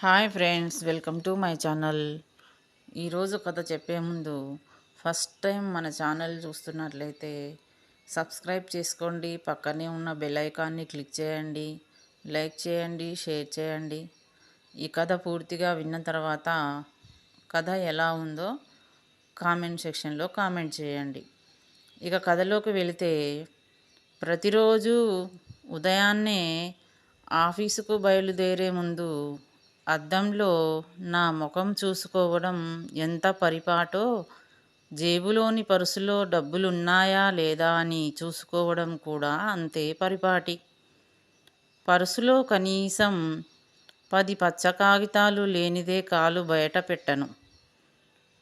Hi friends welcome to my channel. ఈరోజు కథ చెప్పే ముందు ఫస్ట్ టైం మన ఛానల్ చూస్తున్నట్లయితే సబ్స్క్రైబ్ చేసుకోండి. పక్కనే ఉన్న బెల్ ఐకాన్ని క్లిక్ చేయండి. లైక్ చేయండి షేర్ చేయండి. ఈ కథ పూర్తిగా విన్న తర్వాత కథ ఎలా ఉందో కామెంట్ సెక్షన్లో కామెంట్ చేయండి. ఇక కథలోకి వెళితే ప్రతిరోజు ఉదయాన్నే ఆఫీసుకు బయలుదేరే ముందు అద్దంలో నా ముఖం చూసుకోవడం ఎంత పరిపాటో? జేబులోని పరుసులో డబ్బులున్నాయా లేదా అని చూసుకోవడం కూడా అంతే పరిపాటి. పరుసులో కనీసం పది పచ్చ కాగితాలు లేనిదే కాలు బయట పెట్టను.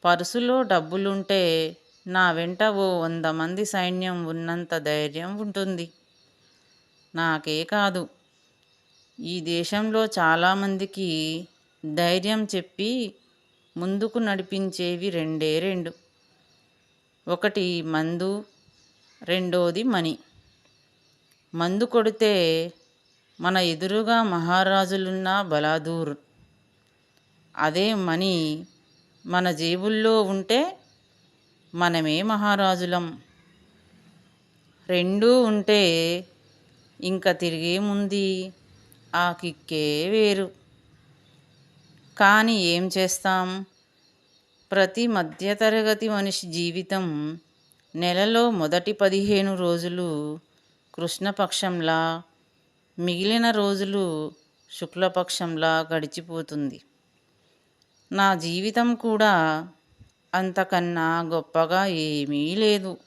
పరుసులో డబ్బులుంటే నా వెంట ఓ వంద మంది సైన్యం ఉన్నంత ధైర్యం ఉంటుంది. నాకే కాదు. ఈ దేశంలో చాలామందికి ధైర్యం చెప్పి ముందుకు నడిపించేవి రెండే రెండు. ఒకటి మందు రెండోది మణి మందు కొడితే మన ఎదురుగా మహారాజులున్న బలాదూర్. అదే మణి మన జేబుల్లో ఉంటే మనమే మహారాజులం. రెండూ ఉంటే ఇంకా తిరిగేముంది? ఆ కిక్కే వేరు. కానీ ఏం చేస్తాం? ప్రతి మధ్యతరగతి మనిషి జీవితం నెలలో మొదటి పదిహేను రోజులు కృష్ణపక్షంలా మిగిలిన రోజులు శుక్లపక్షంలా గడిచిపోతుంది. నా జీవితం కూడా అంతకన్నా గొప్పగా ఏమీ లేదు.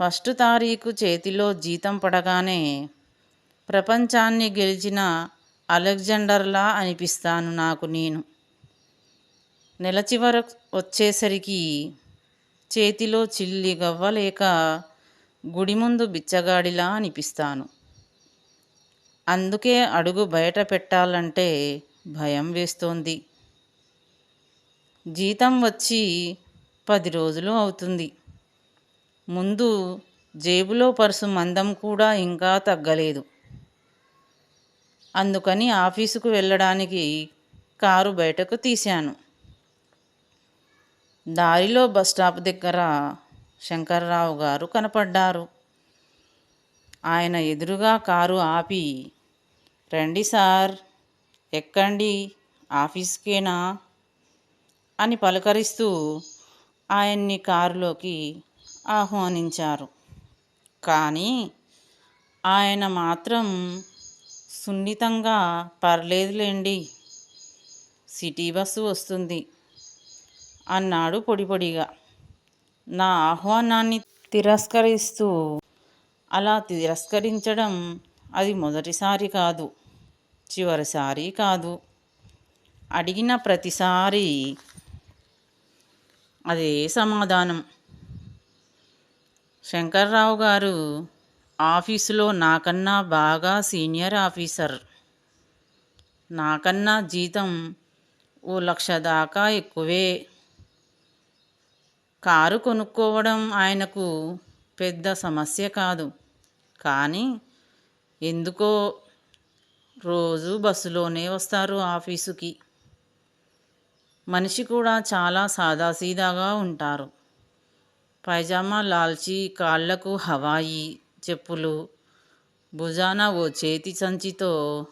ఫస్ట్ తారీఖు చేతిలో జీతం పడగానే ప్రపంచాన్ని గెలిచిన అలెగ్జాండర్లా అనిపిస్తాను నాకు నేను. నెల చివర వచ్చేసరికి చేతిలో చిల్లి గవ్వలేక గుడి ముందు బిచ్చగాడిలా అనిపిస్తాను. అందుకే అడుగు బయట పెట్టాలంటే భయం వేస్తోంది. జీతం వచ్చి పది రోజులు అవుతుంది. ముందు జేబులో పర్సు మందం కూడా ఇంకా తగ్గలేదు. అందుకని ఆఫీసుకు వెళ్ళడానికి కారు బయటకు తీశాను. దారిలో బస్ స్టాప్ దగ్గర శంకర్రావు గారు కనపడ్డారు. ఆయన ఎదురుగా కారు ఆపి రండి సార్ ఎక్కండి ఆఫీస్కేనా? అని పలకరిస్తూ ఆయన్ని కారులోకి ఆహ్వానించారు. కానీ ఆయన మాత్రం సున్నితంగా పర్లేదులేండి. సిటీ బస్సు వస్తుంది. అన్నాడు పొడిపొడిగా నా ఆహ్వానాన్ని తిరస్కరిస్తూ. అలా తిరస్కరించడం అది మొదటిసారి కాదు. చివరిసారి కాదు. అడిగిన ప్రతిసారి అదే సమాధానం. శంకర్రావు గారు ఆఫీసులో నాకన్నా బాగా సీనియర్ ఆఫీసర్. నాకన్నా జీతం ఓ లక్ష దాకా ఎక్కువే. కారు కొనుక్కోవడం ఆయనకు పెద్ద సమస్య కాదు. కానీ ఎందుకో రోజు బస్సులోనే వస్తారు ఆఫీసుకి. మనిషి కూడా చాలా సాదాసీదాగా ఉంటారు. పైజామా లాల్చి కాళ్ళకు హవాయి చెప్పులు. భుజాన ఓ చేతి సంచితో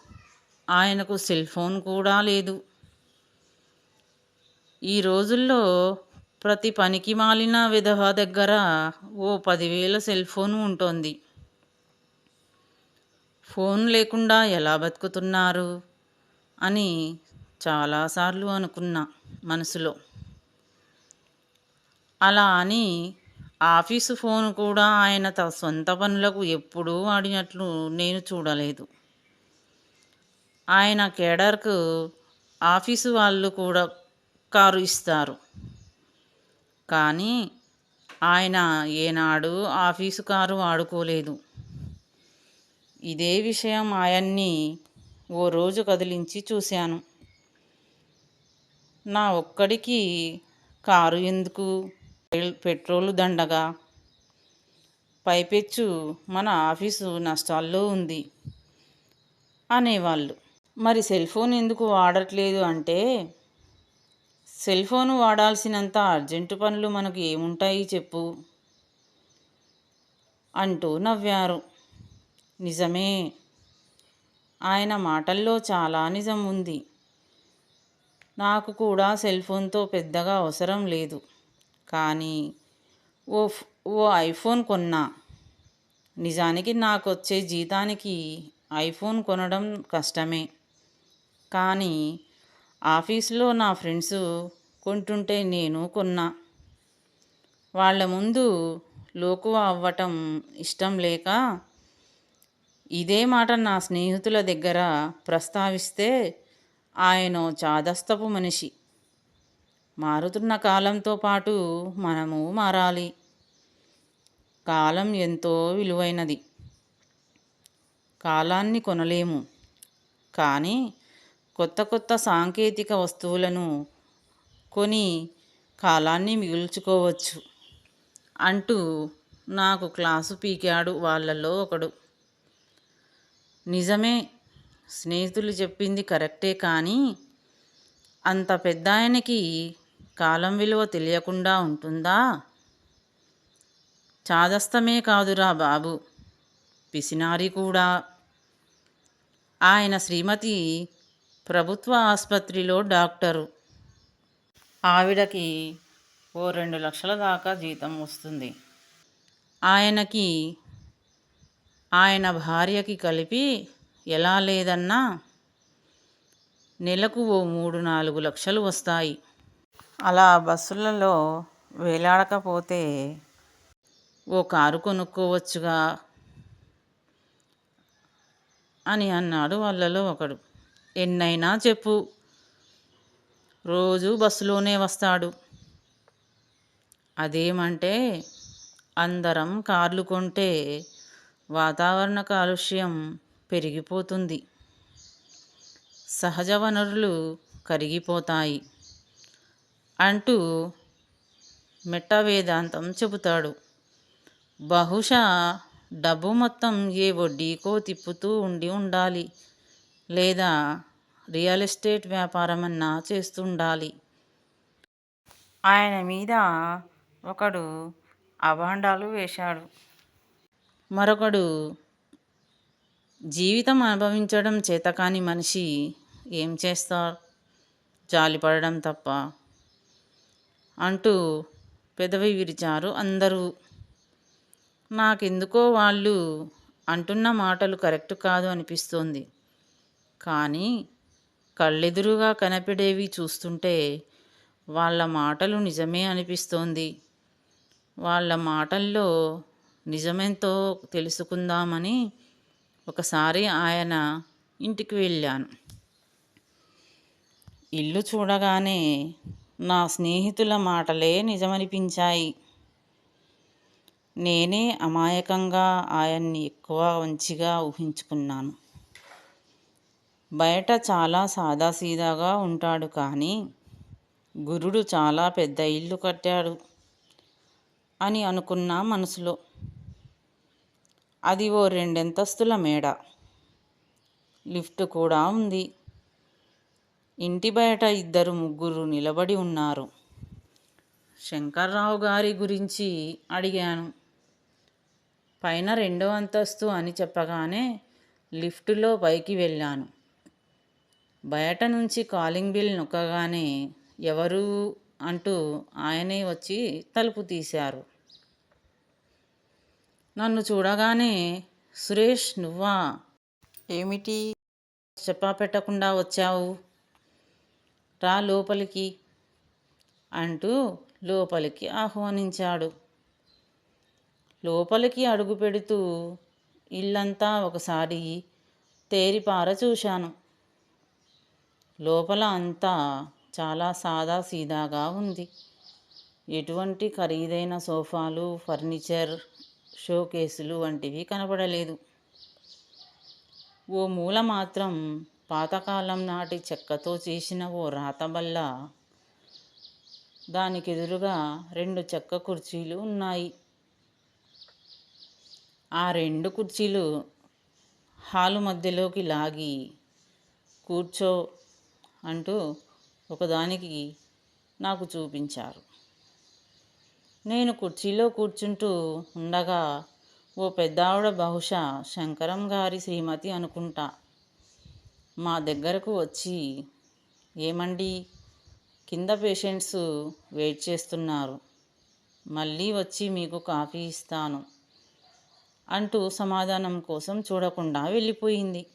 ఆయనకు సెల్ ఫోన్ కూడా లేదు. ఈ రోజుల్లో ప్రతి పనికి మాలిన విధవ దగ్గర ఓ పదివేల సెల్ ఫోన్ ఉంటుంది. ఫోన్ లేకుండా ఎలా బతుకుతున్నారు అని చాలాసార్లు అనుకున్నా మనసులో. అలా అని ఆఫీసు ఫోన్ కూడా ఆయన తన సొంత పనులకు ఎప్పుడూ వాడినట్లు నేను చూడలేదు. ఆయన కేడర్కు ఆఫీసు వాళ్ళు కూడా కారు ఇస్తారు. కానీ ఆయన ఏనాడు ఆఫీసు కారు వాడుకోలేదు. ఇదే విషయం ఆయన్ని ఓ రోజు కదిలించి చూశాను. నా ఒక్కడికి కారు ఎందుకు? పెట్రోలు దండగా. పైపెచ్చు మన ఆఫీసు నష్టాల్లో ఉంది అనేవాళ్ళు. మరి సెల్ ఫోన్ ఎందుకు వాడట్లేదు అంటే సెల్ ఫోన్ వాడాల్సినంత అర్జెంటు పనులు మనకు ఏముంటాయి చెప్పు అంటూ నవ్వారు. నిజమే ఆయన మాటల్లో చాలా నిజం ఉంది. నాకు కూడా సెల్ ఫోన్తో పెద్దగా అవసరం లేదు. కానీ ఓ ఓ ఐఫోన్ కొన్నా. నిజానికి నాకు వచ్చే జీతానికి ఐఫోన్ కొనడం కష్టమే. కానీ ఆఫీస్లో నా ఫ్రెండ్స్ కొంటుంటే నేను కొన్నా. వాళ్ళ ముందు లోకువ అవ్వటం ఇష్టం లేక ఇదే మాట నా స్నేహితుల దగ్గర ప్రస్తావిస్తే ఆయన చాదస్తపు మనిషి. మారుతున్న కాలంతో పాటు మనము మారాలి. కాలం ఎంతో విలువైనది. కాలాన్ని కొనలేము. కానీ కొత్త కొత్త సాంకేతిక వస్తువులను కొని కాలాన్ని మిగుల్చుకోవచ్చు అంటూ నాకు క్లాసు పీకాడు వాళ్ళలో ఒకడు. నిజమే స్నేహితులు చెప్పింది కరెక్టే కానీ అంత పెద్ద ఆయనకి కాలం విలువ తెలియకుండా ఉంటుందా? చాదస్తమే కాదురా బాబు పిసినారి కూడా. ఆయన శ్రీమతి ప్రభుత్వ ఆసుపత్రిలో డాక్టరు. ఆవిడకి ఓ రెండు లక్షల దాకా జీతం వస్తుంది. ఆయనకి ఆయన భార్యకి కలిపి ఎలా లేదన్నా నెలకు ఓ మూడు నాలుగు లక్షలు వస్తాయి. అలా బస్సులలో వేలాడకపోతే ఓ కారు కొనుక్కోవచ్చుగా అని అన్నాడు వాళ్ళలో ఒకడు. ఎన్నైనా చెప్పు. రోజు బస్సులోనే వస్తాడు. అదేమంటే అందరం కార్లు కొంటే వాతావరణ కాలుష్యం పెరిగిపోతుంది. సహజ వనరులు కరిగిపోతాయి. అంటూ మెట్టవేదాంతం చెబుతాడు. బహుశా డబ్బు మొత్తం ఏ వడ్డీకో తిప్పుతూ ఉండి ఉండాలి. లేదా రియల్ ఎస్టేట్ వ్యాపారమన్నా చేస్తుండాలి. ఆయన మీద ఒకడు అభాండాలు వేశాడు. మరొకడు జీవితం అనుభవించడం చేతకాని మనిషి ఏం చేస్తారు జాలిపడడం తప్ప అంటూ పెదవి విరిచారు అందరూ. నాకెందుకో వాళ్ళు అంటున్న మాటలు కరెక్ట్ కాదు అనిపిస్తోంది. కానీ కళ్ళెదురుగా కనపడేవి చూస్తుంటే వాళ్ళ మాటలు నిజమే అనిపిస్తోంది. వాళ్ళ మాటల్లో నిజమెంతో తెలుసుకుందామని ఒకసారి ఆయన ఇంటికి వెళ్ళాను. ఇల్లు చూడగానే నా స్నేహితుల మాటలే నిజమనిపించాయి. నేనే అమాయకంగా ఆయన్ని ఎక్కువ మంచిగా ఊహించుకున్నాను. బయట చాలా సాదాసీదాగా ఉంటాడు కానీ గురుడు చాలా పెద్ద ఇల్లు కట్టాడు అని అనుకున్నా మనసులో. అది ఓ రెండంతస్తుల మేడ. లిఫ్ట్ కూడా ఉంది. ఇంటి బయట ఇద్దరు ముగ్గురు నిలబడి ఉన్నారు. శంకర్రావు గారి గురించి అడిగాను. పైన రెండో అంతస్తు అని చెప్పగానే లిఫ్టులో పైకి వెళ్ళాను. బయట నుంచి కాలింగ్ బిల్ నొక్కగానే ఎవరు అంటూ ఆయనే వచ్చి తలుపు తీశారు. నన్ను చూడగానే సురేష్ నువ్వా? ఏమిటి? చెప్పా పెట్టకుండా వచ్చావు. రా లోపలికి అంటూ లోపలికి ఆహ్వానించాడు. లోపలికి అడుగు పెడుతూ ఇల్లంతా ఒకసారి తేరిపార చూశాను. లోపల అంతా చాలా సాదా సీదాగా ఉంది. ఎటువంటి ఖరీదైన సోఫాలు ఫర్నిచర్ షోకేసులు వంటివి కనబడలేదు ఓ మూల మాత్రం పాతకాలం నాటి చెక్కతో చేసిన ఓ రాతబల్ల. దానికి ఎదురుగా రెండు చెక్క కుర్చీలు ఉన్నాయి. ఆ రెండు కుర్చీలు హాలు మధ్యలోకి లాగి కూర్చో అంటూ ఒకదానికి నాకు చూపించారు. నేను కుర్చీలో కూర్చుంటూ ఉండగా ఓ పెద్దావిడ బహుశా శంకరం గారి శ్రీమతి అనుకుంటా. మా దగ్గరకు వచ్చి ఏమండి? కింద పేషెంట్స్ వెయిట్ చేస్తున్నారు. మళ్ళీ వచ్చి మీకు కాఫీ ఇస్తాను అంటూ సమాధానం కోసం చూడకుండా వెళ్ళిపోయింది.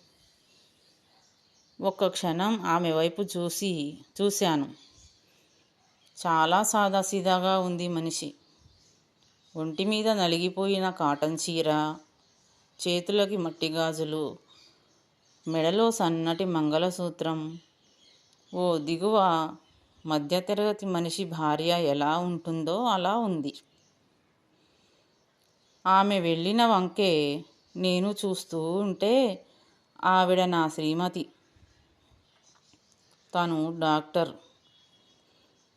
ఒక్క క్షణం ఆమె వైపు చూసి చూశాను. చాలా సాదాసీదాగా ఉంది మనిషి. ఒంటి మీద నలిగిపోయిన కాటన్ చీర చేతులకి మట్టి గాజులు మెడలో సన్నటి మంగళసూత్రం. ఓ దిగువ మధ్యతరగతి మనిషి భార్య ఎలా ఉంటుందో అలా ఉంది. ఆమె వెళ్ళిన వంకే నేను చూస్తూ ఉంటే ఆవిడ నా శ్రీమతి. తను డాక్టర్.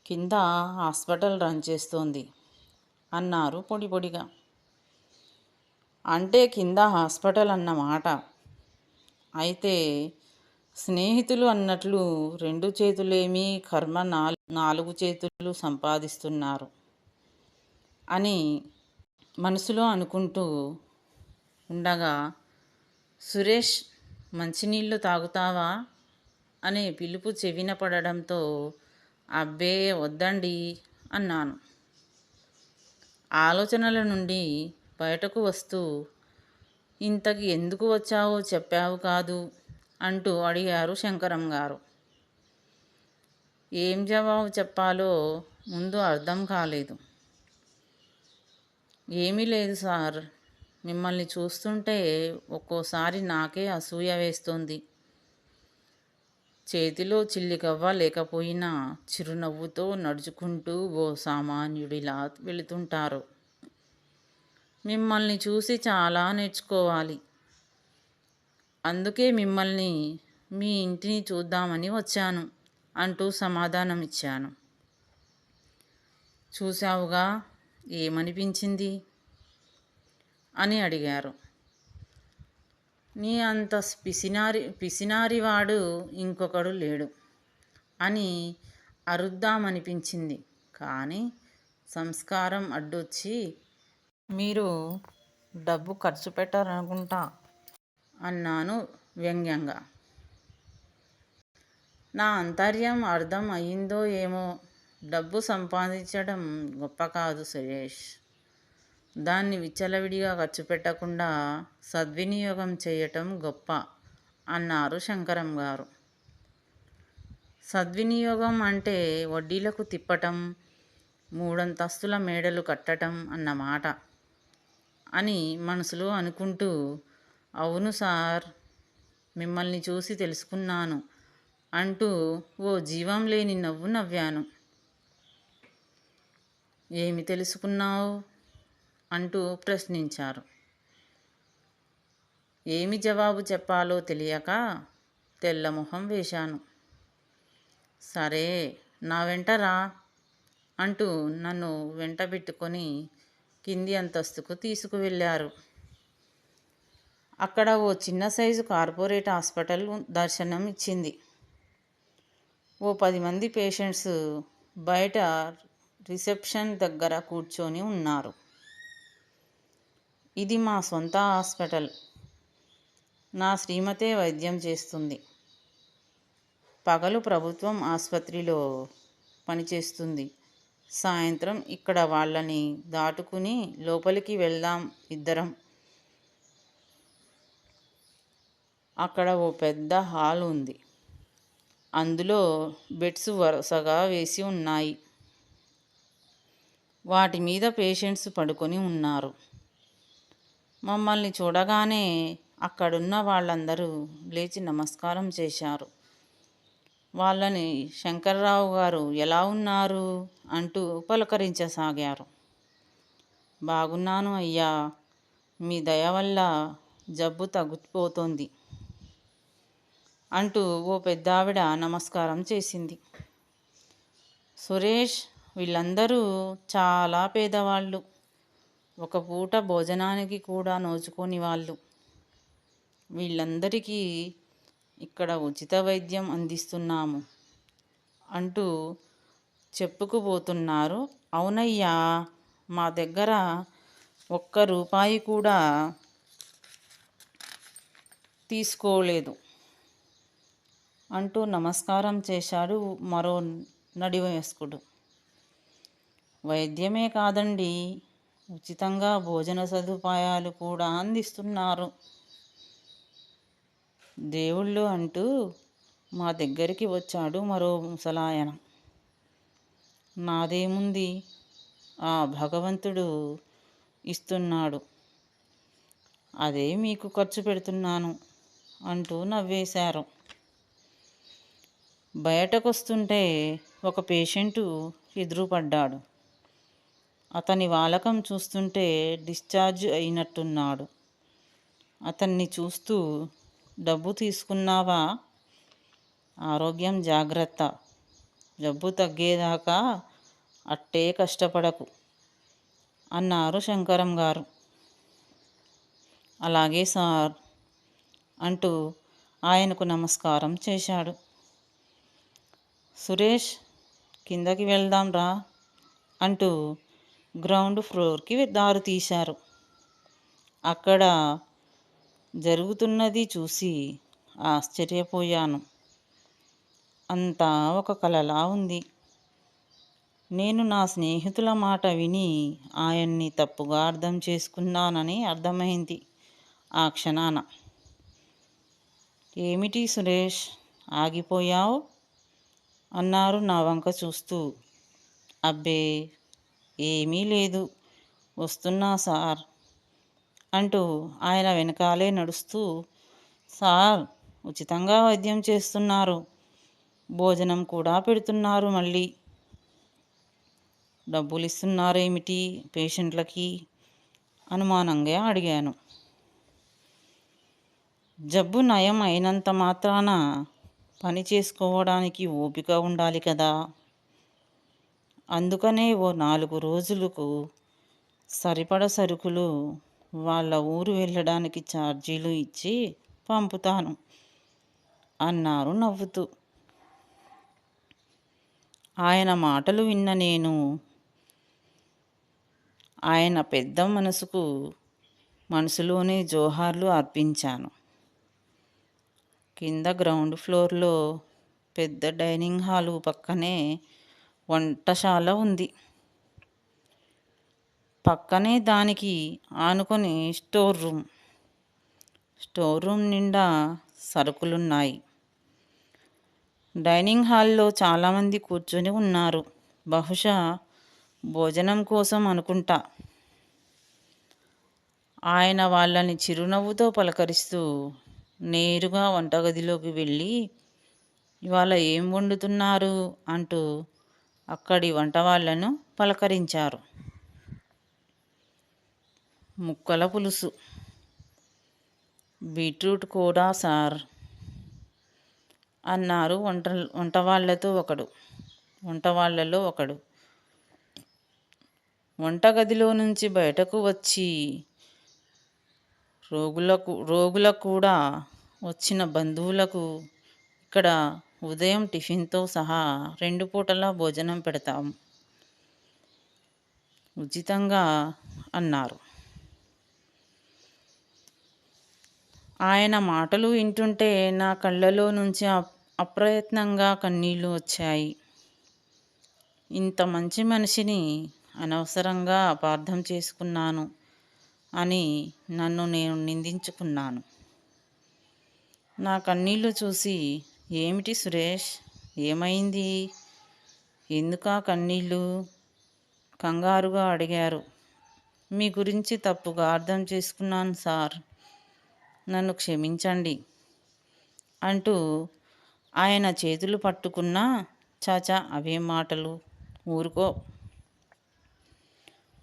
కింద హాస్పిటల్ రన్ చేస్తోంది అన్నారు పొడి పొడిగా. అంటే కింద హాస్పిటల్ అన్నమాట. అయితే స్నేహితులు అన్నట్లు రెండు చేతులేమి కర్మ నాలుగు చేతులు సంపాదిస్తున్నారు అని మనసులో అనుకుంటూ ఉండగా సురేష్ మంచినీళ్ళు తాగుతావా? అనే పిలుపు చెవిన పడడంతో అబ్బే వద్దండి అన్నాను. ఆలోచనల నుండి బయటకు వస్తూ ఇంతకి ఎందుకు వచ్చావో చెప్పావు కాదు అంటూ అడిగారు శంకరం గారు. ఏం జవాబు చెప్పాలో ముందు అర్థం కాలేదు. ఏమీ లేదు సార్. మిమ్మల్ని చూస్తుంటే ఒక్కోసారి నాకే అసూయ వేస్తుంది. చేతిలో చిల్లికవ్వ లేకపోయినా చిరునవ్వుతో నడుచుకుంటూ ఓ సామాన్యుడిలా వెళుతుంటారు. మిమ్మల్ని చూసి చాలా నేర్చుకోవాలి. అందుకే మిమ్మల్ని మీ ఇంటిని చూద్దామని వచ్చాను అంటూ సమాధానం ఇచ్చాను చూశావుగా ఏమనిపించింది? అని అడిగారు. నీ అంత పిసినారి పిసినారివాడు ఇంకొకడు లేడు అని అరుద్దామనిపించింది. కానీ సంస్కారం అడ్డొచ్చి మీరు డబ్బు ఖర్చు పెట్టారనుకుంటా అన్నాను వ్యంగ్యంగా. నా అంతర్యం అర్థం అయ్యిందో ఏమో డబ్బు సంపాదించడం గొప్ప కాదు సురేష్. దాన్ని విచ్చలవిడిగా ఖర్చు పెట్టకుండా సద్వినియోగం చేయటం గొప్ప అన్నారు శంకరం గారు. సద్వినియోగం అంటే వడ్డీలకు తిప్పటం మూడంతస్తుల మేడలు కట్టటం అన్నమాట. అని మనసులో అనుకుంటూ అవును సార్ మిమ్మల్ని చూసి తెలుసుకున్నాను అంటూ ఓ జీవం లేని నవ్వు నవ్వాను. ఏమి తెలుసుకున్నావు? అంటూ ప్రశ్నించారు. ఏమి జవాబు చెప్పాలో తెలియక తెల్లమొహం వేశాను. సరే నా వెంట రా అంటూ నన్ను వెంట పెట్టుకొని కింది అంతస్తుకు తీసుకువెళ్ళారు. అక్కడ ఓ చిన్న సైజు కార్పొరేట్ హాస్పిటల్ దర్శనం ఇచ్చింది. ఓ పది మంది పేషెంట్స్ బయట రిసెప్షన్ దగ్గర కూర్చొని ఉన్నారు. ఇది మా సొంత హాస్పిటల్. నా శ్రీమతే వైద్యం చేస్తుంది. పగలు ప్రభుత్వం ఆసుపత్రిలో పనిచేస్తుంది. సాయంత్రం ఇక్కడ వాళ్ళని దాటుకుని లోపలికి వెళ్దాం ఇద్దరం. అక్కడ ఓ పెద్ద హాల్ ఉంది. అందులో బెడ్స్ వరుసగా వేసి ఉన్నాయి. వాటి మీద పేషెంట్స్ పడుకొని ఉన్నారు. మమ్మల్ని చూడగానే అక్కడున్న వాళ్ళందరూ లేచి నమస్కారం చేశారు. వాళ్ళని శంకర్రావు గారు ఎలా ఉన్నారు అంటూ పలకరించసాగారు. బాగున్నాను అయ్యా మీ దయ వల్ల జబ్బు తగ్గిపోతోంది అంటూ ఓ పెద్దావిడ నమస్కారం చేసింది. సురేష్ వీళ్ళందరూ చాలా పేదవాళ్ళు. ఒక పూట భోజనానికి కూడా నోచుకోని వాళ్ళు. వీళ్ళందరికీ ఇక్కడ ఉచిత వైద్యం అందిస్తున్నాము. అంటూ చెప్పుకుపోతున్నారు. అవునయ్యా మా దగ్గర ఒక్క రూపాయి కూడా తీసుకోలేదు అంటూ నమస్కారం చేశాడు మరో నడివయస్కుడు వైద్యమే కాదండి ఉచితంగా భోజన సదుపాయాలు కూడా అందిస్తున్నారు. దేవుళ్ళు అంటూ మా దగ్గరికి వచ్చాడు మరో ముసలాయన. నాదేముంది? ఆ భగవంతుడు ఇస్తున్నాడు. అదే మీకు ఖర్చు పెడుతున్నాను అంటూ నవ్వేశారు. బయటకొస్తుంటే ఒక పేషెంటు ఎదురుపడ్డాడు. అతని వాలకం చూస్తుంటే డిశ్చార్జ్ అయినట్టున్నాడు. అతన్ని చూస్తూ డబ్బు తీసుకున్నావా? ఆరోగ్యం జాగ్రత్త. జబ్బు తగ్గేదాకా అట్టే కష్టపడకు అన్నారు శంకరం గారు. అలాగే సార్ అంటూ ఆయనకు నమస్కారం చేశాడు. సురేష్ కిందకి వెళ్దాం రా అంటూ గ్రౌండ్ ఫ్లోర్కి దారి తీశారు. అక్కడ జరుగుతున్నది చూసి ఆశ్చర్యపోయాను. అంతా ఒక కలలా ఉంది. నేను నా స్నేహితుల మాట విని ఆయన్ని తప్పుగా అర్థం చేసుకున్నానని అర్థమైంది ఆ క్షణాన. ఏమిటి సురేష్ ఆగిపోయావు? అన్నారు నా వంక చూస్తూ. అబ్బే ఏమీ లేదు. వస్తున్నా సార్. అంటూ ఆయన వెనకాలే నడుస్తూ సార్ ఉచితంగా వైద్యం చేస్తున్నారు. భోజనం కూడా పెడుతున్నారు మళ్ళీ. డబ్బులు ఇస్తున్నారేమిటి పేషెంట్లకి? అనుమానంగా అడిగాను. జబ్బు నయం అయినంత మాత్రాన పని చేసుకోవడానికి ఓపిక ఉండాలి కదా. అందుకనే ఓ నాలుగు రోజులకు సరిపడ సరుకులు వాళ్ళ ఊరు వెళ్ళడానికి ఛార్జీలు ఇచ్చి పంపుతాను అన్నారు నవ్వుతూ. ఆయన మాటలు విన్న నేను ఆయన పెద్ద మనసుకు మనసులోనే జోహార్లు అర్పించాను. కింద గ్రౌండ్ ఫ్లోర్లో పెద్ద డైనింగ్ హాలు పక్కనే వంటశాల ఉంది. పక్కనే దానికి ఆనుకొని స్టోర్ రూమ్. స్టోర్ రూమ్ నిండా సరుకులున్నాయి. డైనింగ్ హాల్లో చాలామంది కూర్చొని ఉన్నారు. బహుశా భోజనం కోసం అనుకుంటా. ఆయన వాళ్ళని చిరునవ్వుతో పలకరిస్తూ నేరుగా వంటగదిలోకి వెళ్ళి ఇవాళ ఏం వండుతున్నారు? అంటూ అక్కడి వంట వాళ్ళను పలకరించారు. ముక్కల పులుసు. బీట్రూట్ కూడా సార్. అన్నారు వంట వంటవాళ్ళతో ఒకడు. వంటవాళ్ళలో ఒకడు. వంటగదిలో నుంచి బయటకు వచ్చి రోగులకు రోగులకు కూడా వచ్చిన బంధువులకు ఇక్కడ ఉదయం టిఫిన్తో సహా రెండు పూటలా భోజనం పెడతాం. ఉచితంగా అన్నారు. ఆయన మాటలు వింటుంటే నా కళ్ళలో నుంచి అప్రయత్నంగా కన్నీళ్ళు వచ్చాయి. ఇంత మంచి మనిషిని అనవసరంగా అపార్థం చేసుకున్నాను అని నన్ను నేను నిందించుకున్నాను. నా కన్నీళ్ళు చూసి ఏమిటి సురేష్? ఏమైంది? ఎందుకా కన్నీళ్ళు కంగారుగా అడిగారు. మీ గురించి తప్పుగా అర్థం చేసుకున్నాను సార్. నన్ను క్షమించండి అంటూ ఆయన చేతులు పట్టుకున్నా చాచా అవే మాటలు. ఊరుకో.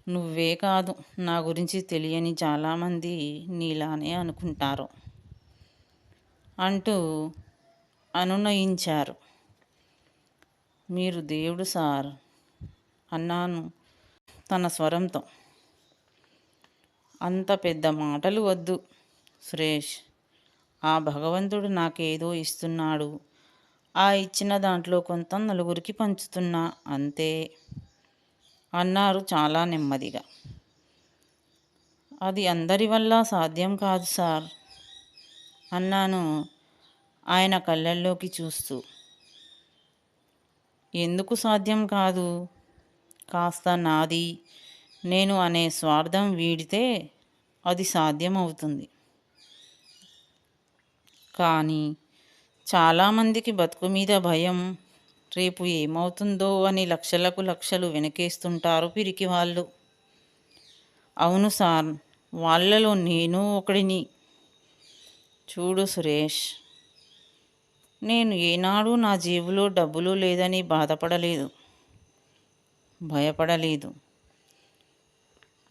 నువ్వే కాదు నా గురించి తెలియని చాలామంది నీలానే అనుకుంటారు అంటూ అనునయించారు. మీరు దేవుడు సార్ అన్నాను తన స్వరంతో. అంత పెద్ద మాటలు వద్దు. సురేష్ ఆ భగవంతుడు నాకేదో ఇస్తున్నాడు. ఆ ఇచ్చిన దాంట్లో కొంత నలుగురికి పంచుతున్నా అంతే. అన్నారు చాలా నెమ్మదిగా. అది అందరి వల్ల సాధ్యం కాదు సార్ అన్నాను ఆయన కళ్ళల్లోకి చూస్తూ. ఎందుకు సాధ్యం కాదు? కాస్త నాది నేను అనే స్వార్థం వీడితే అది సాధ్యమవుతుంది. కానీ చాలామందికి బతుకు మీద భయం. రేపు ఏమవుతుందో అని లక్షలకు లక్షలు వెనకేస్తుంటారు పిరికి వాళ్ళు. అవును సార్ వాళ్ళలో నేను ఒకడిని. చూడు సురేష్ నేను ఏనాడు నా జేబులో డబ్బులు లేదని బాధపడలేదు. భయపడలేదు.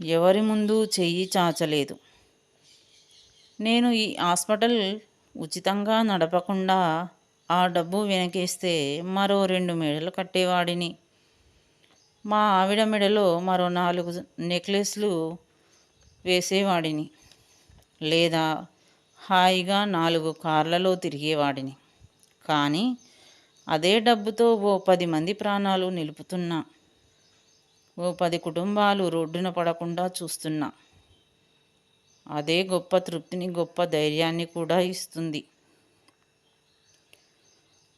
ఎవరి ముందు చెయ్యి చాచలేదు. నేను ఈ హాస్పిటల్ ఉచితంగా నడపకుండా ఆ డబ్బు వెనకేస్తే మరో రెండు మెడలు కట్టేవాడిని. మా ఆవిడ మెడలో మరో నాలుగు నెక్లెస్లు వేసేవాడిని. లేదా హాయిగా నాలుగు కార్లలో తిరిగేవాడిని. కానీ అదే డబ్బుతో ఓ పది మంది ప్రాణాలు నిలుపుతున్నా. ఓ పది కుటుంబాలు రోడ్డున పడకుండా చూస్తున్నా. అదే గొప్ప తృప్తిని గొప్ప ధైర్యాన్ని కూడా ఇస్తుంది.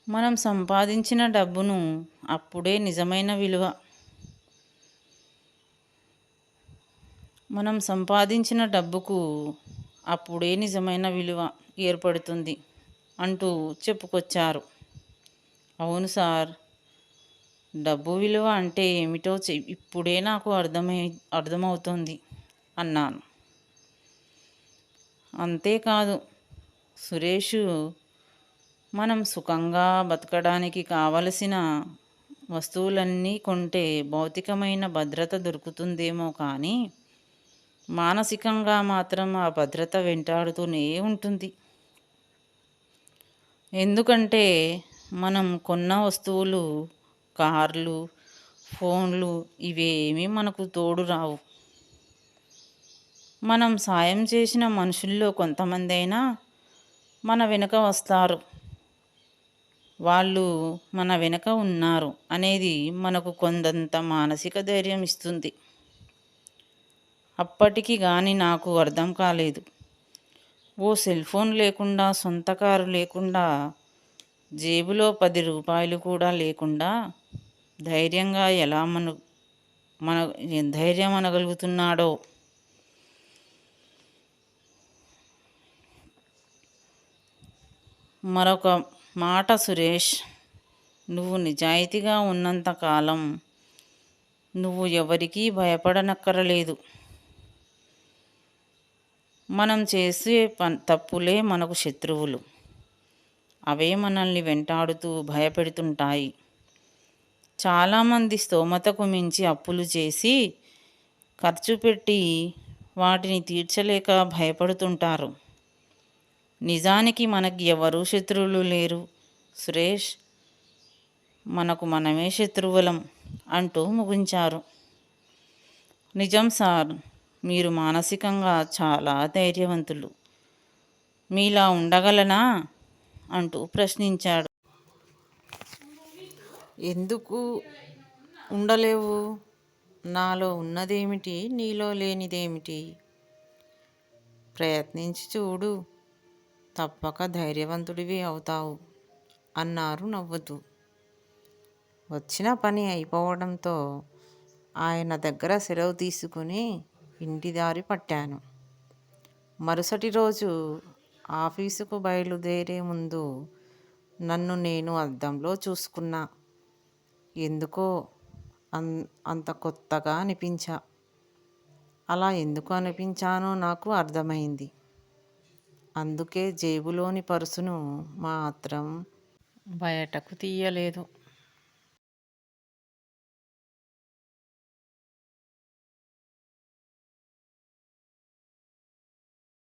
మనం సంపాదించిన డబ్బును అప్పుడే నిజమైన విలువ. మనం సంపాదించిన డబ్బుకు అప్పుడే నిజమైన విలువ ఏర్పడుతుంది అంటూ చెప్పుకొచ్చారు. అవును సార్ డబ్బు విలువ అంటే ఏమిటో ఇప్పుడే నాకు అర్థమై అర్థమవుతుంది అన్నాను. అంతేకాదు సురేష్ మనం సుఖంగా బతకడానికి కావలసిన వస్తువులన్నీ కొంటే భౌతికమైన భద్రత దొరుకుతుందేమో కానీ మానసికంగా మాత్రం ఆ భద్రత వెంటాడుతూనే ఉంటుంది. ఎందుకంటే మనం కొన్న వస్తువులు కార్లు ఫోన్లు ఇవేమీ మనకు తోడు రావు. మనం సాయం చేసిన మనుషుల్లో కొంతమంది అయినా మన వెనుక వస్తారు. వాళ్ళు మన వెనుక ఉన్నారు అనేది మనకు కొందంత మానసిక ధైర్యం ఇస్తుంది. అప్పటికి కానీ నాకు అర్థం కాలేదు. ఓ సెల్ ఫోన్ లేకుండా సొంత కారు లేకుండా జేబులో పది రూపాయలు కూడా లేకుండా ధైర్యంగా ఎలా మన మన ధైర్యం అనగలుగుతున్నాడో మరొక మాట సురేష్. నువ్వు నిజాయితీగా ఉన్నంత కాలం నువ్వు ఎవరికీ భయపడనక్కరలేదు. మనం చేసే తప్పులే మనకు శత్రువులు. అవే మనల్ని వెంటాడుతూ భయపెడుతుంటాయి. చాలామంది స్తోమతకు మించి అప్పులు చేసి ఖర్చు పెట్టి వాటిని తీర్చలేక భయపడుతుంటారు. నిజానికి మనకి ఎవరు శత్రువులు లేరు? సురేష్ మనకు మనమే శత్రువులం అంటూ ముగించారు. నిజం సార్ మీరు మానసికంగా చాలా ధైర్యవంతులు. మీలా ఉండగలనా? అంటూ ప్రశ్నించాడు. ఎందుకు ఉండలేవు? నాలో ఉన్నదేమిటి? నీలో లేనిదేమిటి? ప్రయత్నించి చూడు. తప్పక ధైర్యవంతుడివి అవుతావు అన్నారు నవ్వుతూ. వచ్చిన పని అయిపోవడంతో ఆయన దగ్గర సెలవు తీసుకుని ఇంటి దారి పట్టాను. మరుసటి రోజు ఆఫీసుకు బయలుదేరే ముందు నన్ను నేను అద్దంలో చూసుకున్నా. ఎందుకో అన్ అంత కొత్తగా అనిపించా. అలా ఎందుకు అనిపించానో నాకు అర్థమైంది. అందుకే జేబులోని పర్సును మాత్రం బయటకు తీయలేదు.